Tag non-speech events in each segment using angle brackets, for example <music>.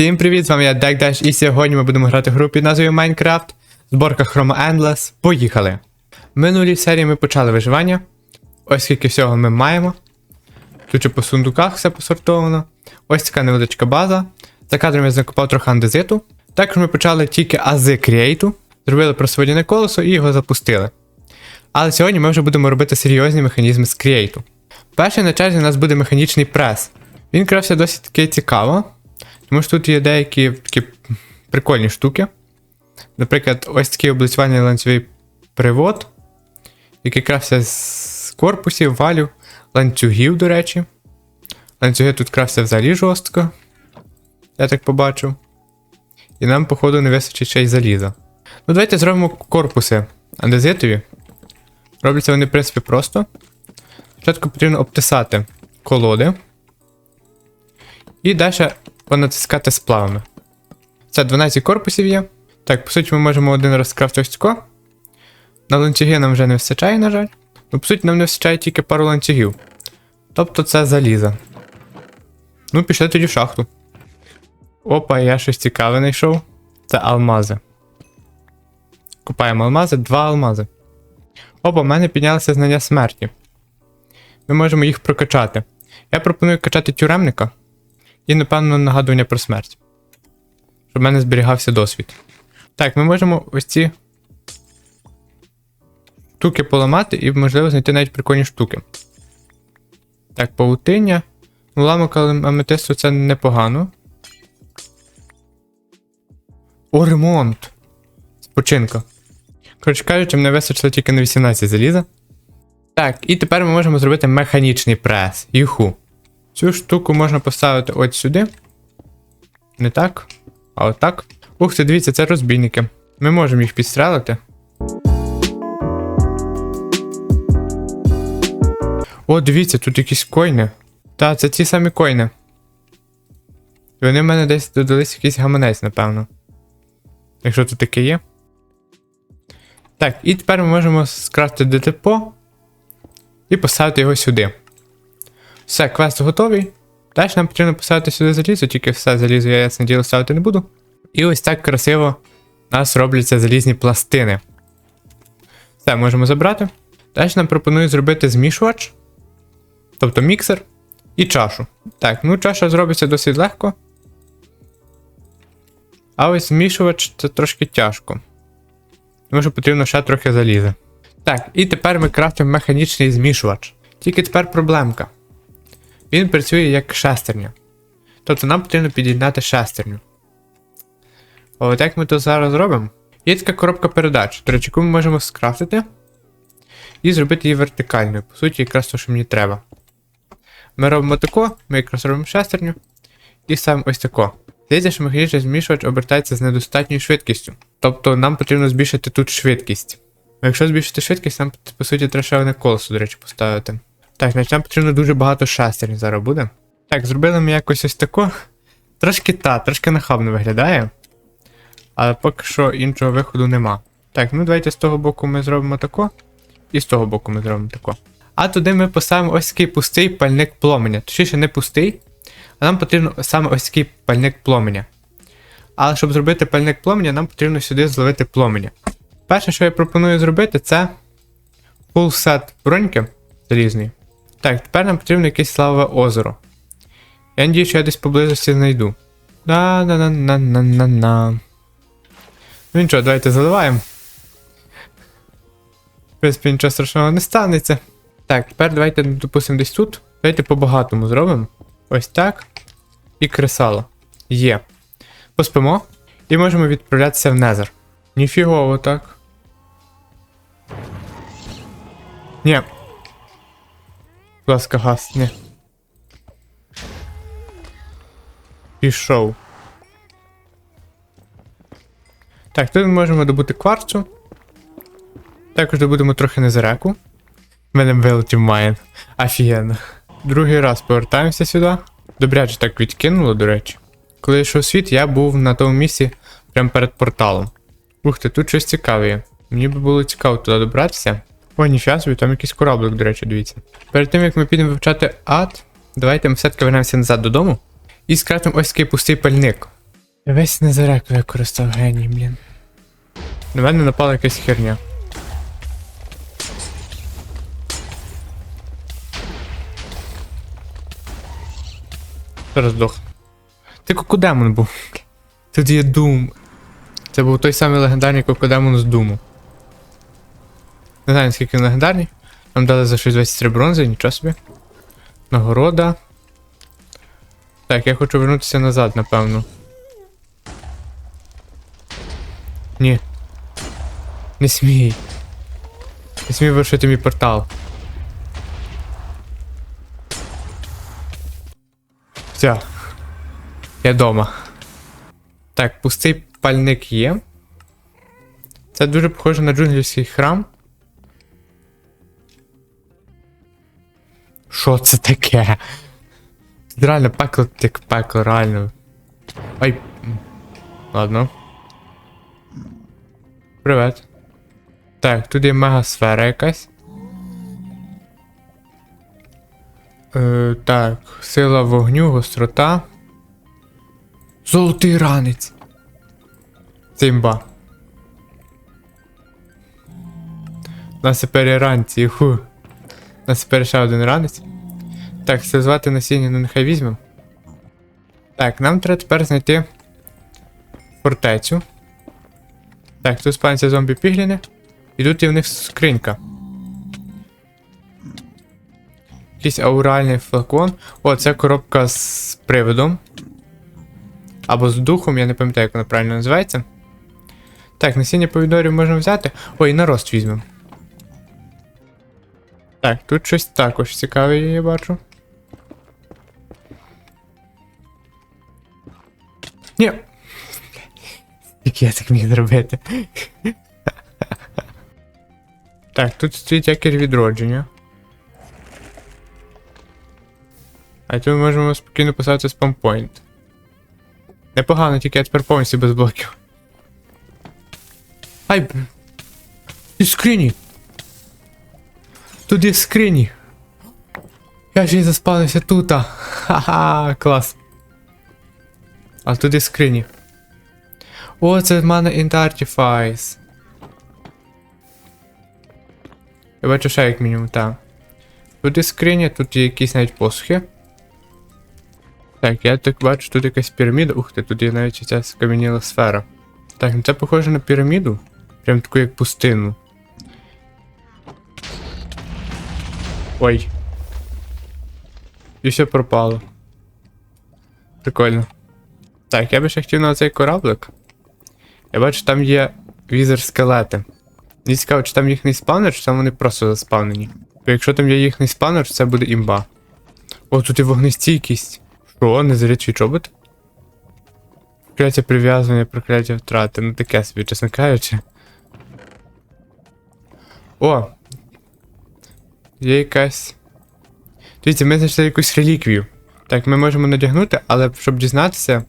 Всім привіт, з вами я DeckDash і сьогодні ми будемо грати в гру під назвою Minecraft. Зборка Chroma Endless. Поїхали! В минулій серії ми почали виживання. Ось скільки всього ми маємо. Тут по сундуках все посортовано. Ось така невеличка база. За кадром я закопав трохи андезиту. Також ми почали тільки ази Create, зробили просводяне колесо і його запустили. Але сьогодні ми вже будемо робити серйозні механізми з Create. Перший на черзі у нас буде механічний прес. Він крався досить таки цікаво, тому що тут є деякі такі прикольні штуки. Наприклад, ось такий облицювальний ланцюговий привод, який крався з корпусів, валів, ланцюгів, до речі. Ланцюги тут крався взагалі жорстко. Я так побачив. І нам, походу, не вистачить ще й заліза. Ну, давайте зробимо корпуси андезитові. Робляться вони, в принципі, просто. Спочатку потрібно обтисати колоди. І далі понатискати сплавами. Це 12 корпусів є. Так, по суті, ми можемо один раз скрафти ось цього. На ланцюги нам вже не вистачає, на жаль. Ну, по суті, нам не вистачає тільки пару ланцюгів. Тобто це заліза. Ну, пішли тоді в шахту. Опа, я щось цікаве знайшов. Це алмази. Купаємо алмази, два алмази. Опа, в мене піднялися знання смерті. Ми можемо їх прокачати. Я пропоную качати тюремника і, напевно, нагадування про смерть. Щоб в мене зберігався досвід. Так, ми можемо ось ці штуки поламати і, можливо, знайти навіть прикольні штуки. Так, павутиння. Ну, ламок аметисту це непогано. О, ремонт! Спочинка. Коротше кажучи, мене вистачило тільки на 18 заліза. Так, і тепер ми можемо зробити механічний прес. Юху. Цю штуку можна поставити от сюди. Не так. А отак. Ух ти, дивіться, це розбійники. Ми можемо їх підстрелити. О, дивіться, тут якісь койни. Та, це ті самі койни. І вони в мене десь додались якийсь гаманець, напевно. Якщо тут таке є. Так, і тепер ми можемо скрафтити депо і поставити його сюди. Все, квест готовий. Далі нам потрібно поставити сюди залізо, тільки все залізо я ясне діло ставити не буду. І ось так красиво у нас робляться залізні пластини. Все, можемо забрати. Далі нам пропонують зробити змішувач, тобто міксер і чашу. Так, ну чаша зробиться досить легко. А ось змішувач це трошки тяжко. Тому що потрібно ще трохи заліза. Так, і тепер ми крафтимо механічний змішувач. Тільки тепер проблемка. Він працює як шестерня. Тобто нам потрібно під'єднати шестерню. От як ми то зараз робимо? Є така коробка передач, до речі, яку ми можемо скрафтити і зробити її вертикальною. По суті, якраз те, що мені треба. Ми робимо тако, ми якраз робимо шестерню і ставимо ось тако. Здається, що механічний змішувач обертається з недостатньою швидкістю. Тобто нам потрібно збільшити тут швидкість. Якщо збільшити швидкість, нам, по суті, треба колесо, до речі, поставити. Так, значить нам потрібно дуже багато шестерень зараз буде. Так, зробили ми якось ось тако. Трошки та, трошки нахабно виглядає. Але поки що іншого виходу нема. Так, ну давайте з того боку ми зробимо тако. І з того боку ми зробимо тако. А туди ми поставимо ось такий пустий пальник пломеня. Точніше, не пустий, а нам потрібно саме ось такий пальник пломеня. Але щоб зробити пальник пломеня, нам потрібно сюди зловити пломеня. Перше, що я пропоную зробити, це full set броньки залізної. Так, тепер нам потрібно якесь славове озеро. Я надію, що я десь поблизості знайду. на на на на на на на Ну нічого, давайте заливаємо. В принципі, нічого страшного не станеться. Так, тепер давайте, допустимо, десь тут. Давайте по-багатому зробимо. Ось так. І кресало. Є. Поспимо. І можемо відправлятися в Незер. Ніфігово так. Ні. Будь ласка, газ, ні. Пішов. Так, тут ми можемо добути кварцу. Також добудемо трохи незареку. В мене вилетів майн. Офігенно. Другий раз повертаємося сюди. Добряче так відкинуло, до речі. Коли я йшов світ, я був на тому місці прямо перед порталом. Ух ти, тут щось цікаве. Мені би було цікаво туди добратися. О, ніфіга собі, там якийсь кораблик, до речі, дивіться. Перед тим як ми підемо вивчати ад, давайте ми все-таки вернемося назад додому і скрафтимо ось такий пустий пальник. Я весь незарек використав геній, блін. На мене напала якась херня. Зараз здох. Ти кокодемон був. Тут є Дум. Це був той самий легендарний кокодемон з Думу. Не знаю, наскільки він легендарний. Нам дали за щось 23 бронзи, нічого собі. Нагорода. Так, я хочу вернутися назад, напевно. Ні. Не смій. Не смій вирушити мій портал. Все. Я дома. Так, пустий пальник є. Це дуже похоже на джунглівський храм. Що це таке? Реально пекло як пекло, реально. Ай. Ладно. Привет. Так, тут є мегасфера якась. Е, так, сила вогню, гострота. Золотий ранець. Це імба. У нас тепер є ранці, ху. У нас тепер один ранець. Так, це звати насіння, ну нехай візьмемо. Так, нам треба тепер знайти фортецю. Так, тут спавняться зомбі пігліни. І тут є в них скринька. Якийсь ауральний флакон. О, це коробка з привидом. Або з духом, я не пам'ятаю, як вона правильно називається. Так, насіння помідорів можна взяти. Ой, нарост візьмемо. Так, тут щось також цікаве я бачу. Ні. Як я так міг зробити? <laughs> так, тут стоїть якір відродження. А тут ми можемо спокійно поставити спампойнт. Непогано, тільки я тепер повністю без блоків. Ай! І скрині! Тут є скрині! Я ж і заспавнився тут. Ха-ха, клас. А тут скрині. О, це в мене Intertify. Я бачу ще як мінімум, так. Тут є скриня, тут є якісь навіть посухи. Так, я так бачу, тут якась піраміда. Ух ти, тут є навіть ця скам'яніла сфера. Так, ну це похоже на піраміду. Прям таку як пустину. Ой. І все пропало. Прикольно. Так, я би ще хотів на цей кораблик. Я бачу, там є візер скелети. Мені цікаво, чи там їхній спавнер, чи там вони просто заспавнені. Бо якщо там є їхній спавнер, це буде імба. О, тут і вогнестійкість. Що, не зрячий чобот? Прокляття прив'язування, прокляття втрати. Ну таке собі, чесно кажучи. О! Є якась. Дивіться, ми знайшли якусь реліквію. Так, ми можемо надягнути, але щоб дізнатися,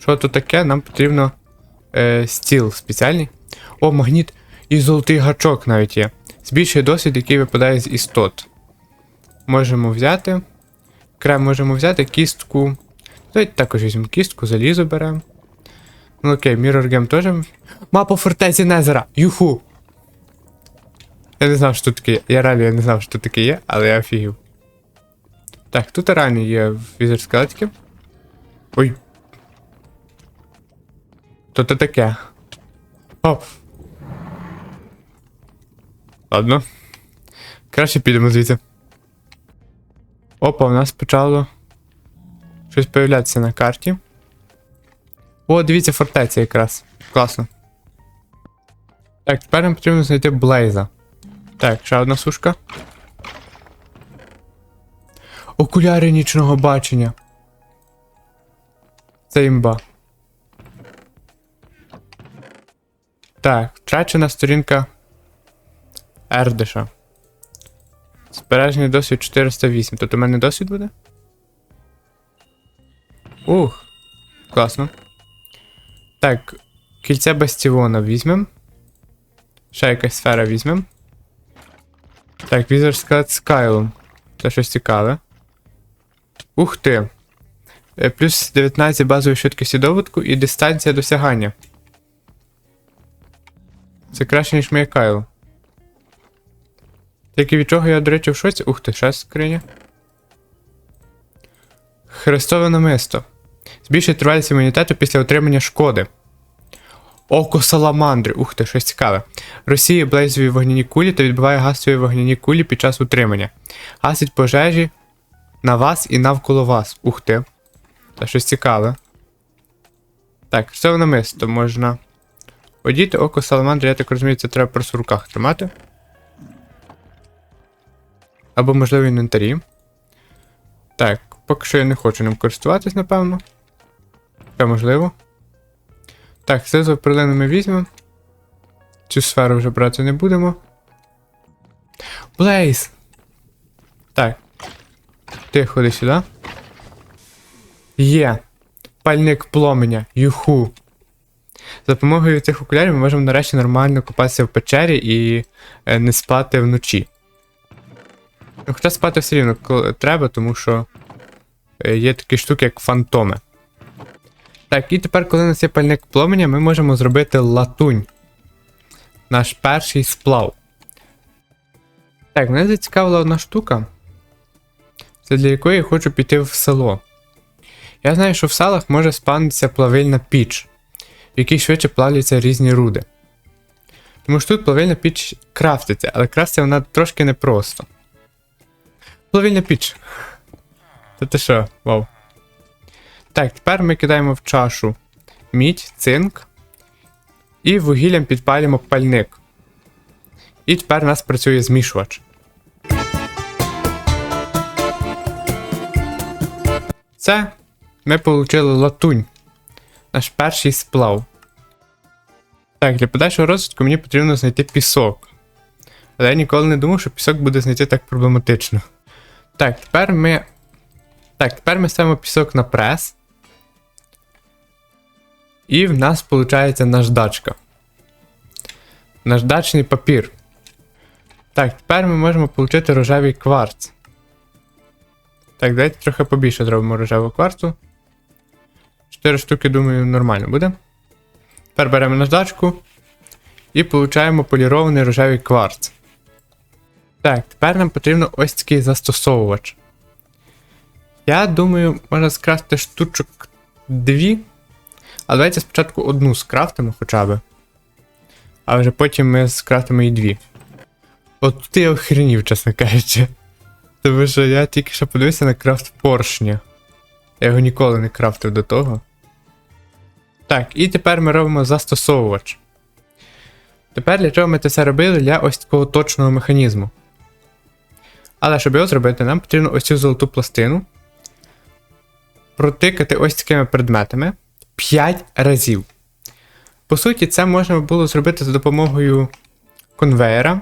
що тут таке, нам потрібно е, стіл спеціальний. О, магніт і золотий гачок навіть є. Збільшує досвід, який випадає з істот. Можемо взяти. Крем можемо взяти кістку. Давайте також візьмемо кістку, залізо беремо. Ну окей, Mirror Game теж. Мапа фортеці Незера! Юху! Я не знав, що таке. Я реально не знав, що таке є, але я офігів. Так, тут реально є візер скелетики. Ой. То то таке. Оп. Ладно. Краще підемо звідси. Опа, у нас почало щось появлятися на карті. О, дивіться, фортеця якраз. Класно. Так, тепер нам потрібно знайти Блейза. Так, ще одна сушка. Окуляри нічного бачення. Це імба. Так, втрачена сторінка Ердиша. Збережений досвід 408. Тут у мене досвід буде? Ух. Класно. Так, кільце бастіона візьмем. Ще якась сфера візьмем. Так, візер з Кайлом. Це щось цікаве. Ух ти. Е, Плюс 19 базової швидкості доводку і дистанція досягання. Це краще, ніж моє Кайло. Тільки від чого я, до речі, в шоці. Ух ти, ще скриня. Хрестове намисто. Збільшує тривалість імунітету після отримання шкоди. Око саламандри. Ух ти, щось цікаве. Росіє блейзові вогняні кулі та відбиває гасові вогняні кулі під час утримання. Гасить пожежі на вас і навколо вас. Ух ти. Та щось цікаве. Так, хрестове намисто можна. Одіти око саламандри, я так розумію, це треба просто в руках тримати. Або, можливо, інвентарі. Так, поки що я не хочу ним користуватись, напевно. Це можливо. Так, знизу перлину ми візьмемо. Цю сферу вже брати не будемо. Блейз! Так. Ти ходи сюди. Є. Пальник пломеня. Юху. За допомогою цих окулярів ми можемо нарешті нормально купатися в печері і е, не спати вночі. Ну, Хоча спати все рівно треба, тому що е, є такі штуки, як фантоми. Так, і тепер, коли у нас є пальник пломеня, ми можемо зробити латунь. Наш перший сплав. Так, мене зацікавила одна штука. Це для якої я хочу піти в село. Я знаю, що в селах може спавнитися плавильна піч, в якій швидше плавляться різні руди. Тому що тут плавильна піч крафтиться, але крафтиться вона трошки непросто. Плавильна піч. Та ти що, вау. Так, тепер ми кидаємо в чашу мідь, цинк. І вугіллям підпалюємо пальник. І тепер у нас працює змішувач. Це ми отримали латунь. Наш перший сплав. Так, для подальшого розвитку мені потрібно знайти пісок. Але я ніколи не думав, що пісок буде знайти так проблематично. Так, тепер ми. Так, тепер ми ставимо пісок на прес. І в нас виходить наждачка. Наждачний папір. Так, тепер ми можемо отримати рожевий кварц. Так, давайте трохи побільше зробимо рожевого кварцу. 4 штуки, думаю, нормально буде. Тепер беремо наждачку і получаємо полірований рожевий кварц. Так, тепер нам потрібно ось такий застосовувач. Я думаю, можна скрафтити штучок 2. А давайте спочатку одну скрафтимо хоча б. А вже потім ми скрафтимо і дві. От тут я охренів, чесно кажучи. Тому що я тільки що подивився на крафт поршня. Я його ніколи не крафтив до того. Так, і тепер ми робимо застосовувач. Тепер для чого ми це все робили для ось такого точного механізму. Але щоб його зробити, нам потрібно ось цю золоту пластину протикати ось такими предметами 5 разів. По суті, це можна було зробити за допомогою конвейера,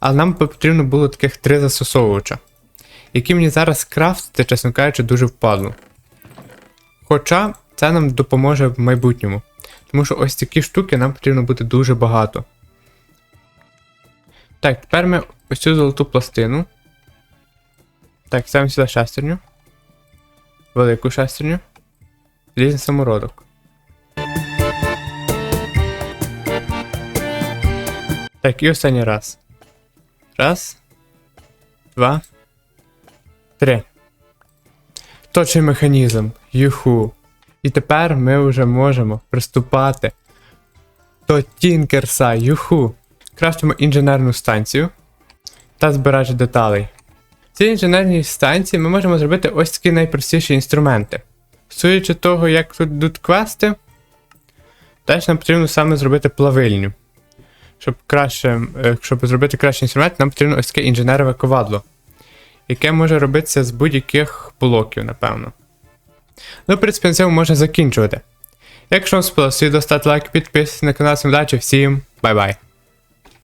але нам потрібно було таких три застосовувача, які мені зараз крафтити, чесно кажучи, дуже впадло. Хоча це нам допоможе в майбутньому. Тому що ось такі штуки нам потрібно буде дуже багато. Так, тепер ми ось цю золоту пластину. Так, ставимо сюди шестерню. Велику шестерню. Різний самородок. Так, і останній раз. Раз. Два. Три. Точний механізм. Юху. І тепер ми вже можемо приступати до Тінкерса. Юху. Крафтимо інженерну станцію та збирач деталей. В цій інженерній станції ми можемо зробити ось такі найпростіші інструменти. Судячи того, як тут квести, теж нам потрібно саме зробити плавильню. Щоб краще, е, щоб зробити кращий інструмент, нам потрібно ось таке інженерове ковадло, яке може робитися з будь-яких блоків, напевно. Ну, в принципі, на цьому можна закінчувати. Якщо вам сподобалося відео, ставте лайк, підписуйтесь на канал, всім удачі, всім бай-бай!